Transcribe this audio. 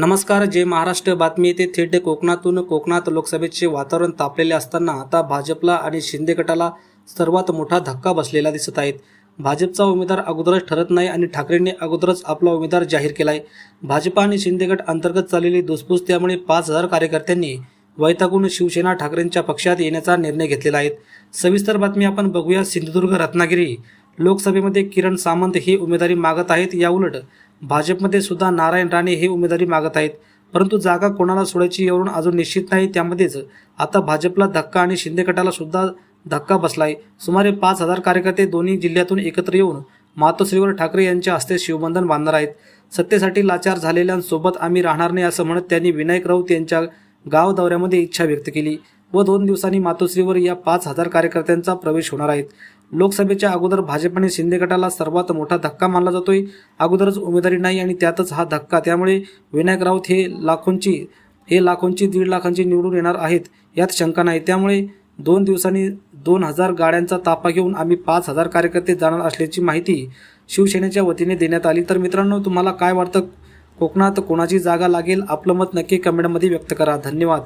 नमस्कार जे महाराष्ट्र. बातमी येते थेट कोकणातून. कोकणात लोकसभेचे वातावरण तापलेले असताना आता भाजपला आणि शिंदे गटाला सर्वात मोठा धक्का बसलेला दिसत आहेत भाजपचा उमेदवार अगोदरच ठरत नाही आणि ठाकरेंनी अगोदरच आपला उमेदवार जाहीर केलाय. भाजपा आणि शिंदे गट अंतर्गत चाललेली धुसफूस त्यामुळे पाच हजार कार्यकर्त्यांनी वैतागून शिवसेना ठाकरेंच्या पक्षात येण्याचा निर्णय घेतलेला आहे. सविस्तर बातमी आपण बघूया सिंधुदुर्ग रत्नागिरी. लोकसभेमध्ये किरण सामंत ही उमेदवारी मागत आहेत. याउलट भाजपमध्ये सुद्धा नारायण राणे हे उमेदवारी मागत आहेत. परंतु जागा कोणाला सोडायची यावरून अजून निश्चित नाही. त्यामध्येच आता भाजपला धक्का आणि शिंदे गटाला सुद्धा धक्का बसलाय. सुमारे पाच हजार कार्यकर्ते दोन्ही जिल्ह्यातून एकत्र येऊन मातोश्रीवर ठाकरे यांच्या हस्ते शिवबंधन बांधणार आहेत. सत्तेसाठी लाचार झालेल्यांसोबत आम्ही राहणार नाही असं म्हणत त्यांनी विनायक राऊत यांच्या गाव दौऱ्यामध्ये इच्छा व्यक्त केली. व दोन दिवसांनी मातोश्रीवर या पाच हजार कार्यकर्त्यांचा प्रवेश होणार आहेत लोकसभेच्या अगोदर भाजप आणि शिंदे गटाला सर्वात मोठा धक्का मानला जातोय. अगोदरच उमेदवारी नाही आणि त्यातच हा धक्का. त्यामुळे विनायक राऊत हे लाखोंची हे लाखोंची दीड लाखांची निवडून येणार आहेत यात शंका नाही. त्यामुळे दोन दिवसांनी दोन हजार गाड्यांचा ताफा घेऊन आम्ही पाच हजार कार्यकर्ते जाणार असल्याची माहिती शिवसेनेच्या वतीने देण्यात आली. तर मित्रांनो तुम्हाला काय वाटतं? कोकणात कोणाची जागा लागेल? आपलं मत नक्की कमेंटमध्ये व्यक्त करा. धन्यवाद.